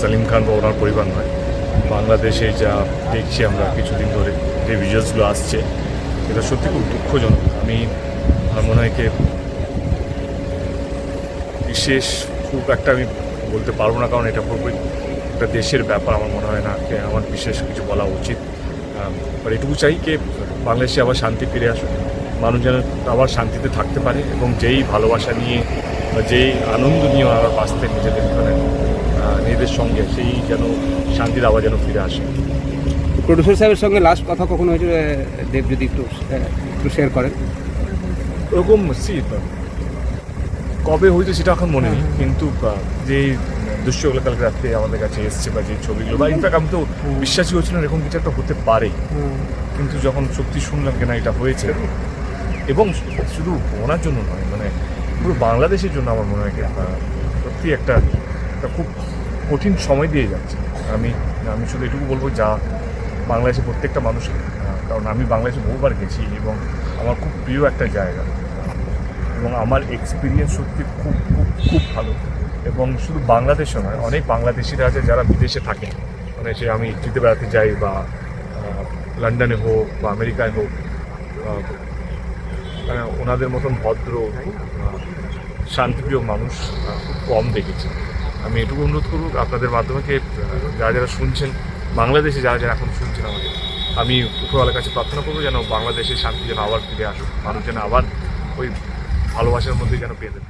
সালিম খান বা ওনার পরিবার নয়। বাংলাদেশে যা দেখছি আমরা কিছুদিন ধরে যে ভিজুয়ালসগুলো আসছে, এটা সত্যি খুব দুঃখজনক। আমি, আমার মনে হয় কি, বিশেষ খুব একটা আমি বলতে পারব না, কারণ এটা পুরোপুরি একটা দেশের ব্যাপার, আমার মনে হয় না আমার বিশেষ কিছু বলা উচিত। আর এটুকু চাই যে বাংলাদেশে আবার শান্তি ফিরে আসুক। মানুষ যেন আবার শান্তিতে থাকতে পারে এবং যেই ভালোবাসা নিয়ে বা যেই আনন্দ নিয়ে আবার বাঁচতে নিজেদের। নিজেদের সঙ্গে সেই যেন শান্তির আওয়াজ যেন ফিরে আসে। প্রডিউসার সাহেবের সঙ্গে লাস্ট কথা কখন হয়েছিল দেব যদি একটু একটু শেয়ার করেন? ওরকম সি কবে হয়েছে সেটা এখন মনে নেই কিন্তু যে দৃশ্যগুলো কালকে রাত্রে আমাদের কাছে এসছে বা যে ছবিগুলো বা ইনফ্যাক্ট আমি তো বিশ্বাসই হচ্ছিল না এরকম কিছু একটা হতে পারে। কিন্তু যখন সত্যি শুনলাম কিনা এটা হয়েছে এবং শুধু ওনার জন্য নয় মানে পুরো বাংলাদেশের জন্য আমার মনে হয় সত্যি একটা খুব কঠিন সময় দিয়ে যাচ্ছে। আমি আমি শুধু এটুকু বলব যা বাংলাদেশে প্রত্যেকটা মানুষের কারণ আমি বাংলাদেশে বহুবার গেছি এবং আমার খুব প্রিয় একটা জায়গা। এবং আমার এক্সপিরিয়েন্স সত্যি খুব খুব খুব ভালো। এবং শুধু বাংলাদেশে নয়, অনেক বাংলাদেশিরা আছে যারা বিদেশে থাকে। মানে সে আমি ইটলিতে বেড়াতে যাই বা লন্ডনে হোক বা আমেরিকায় হোক মানে ওনাদের মতন ভদ্র শান্তিপ্রিয় মানুষ খুব কম দেখেছি। আমি এটুকু অনুরোধ করব, আপনাদের মাধ্যমে যারা যারা শুনছেন, বাংলাদেশে যারা যারা এখন শুনছেন আমাকে, আমি উপরওয়ালার কাছে প্রার্থনা করব যেন বাংলাদেশের শান্তি যেন আবার ফিরে আসুক, মানুষ যেন আবার ওই ভালোবাসার মধ্যে যেন পেয়ে দেবে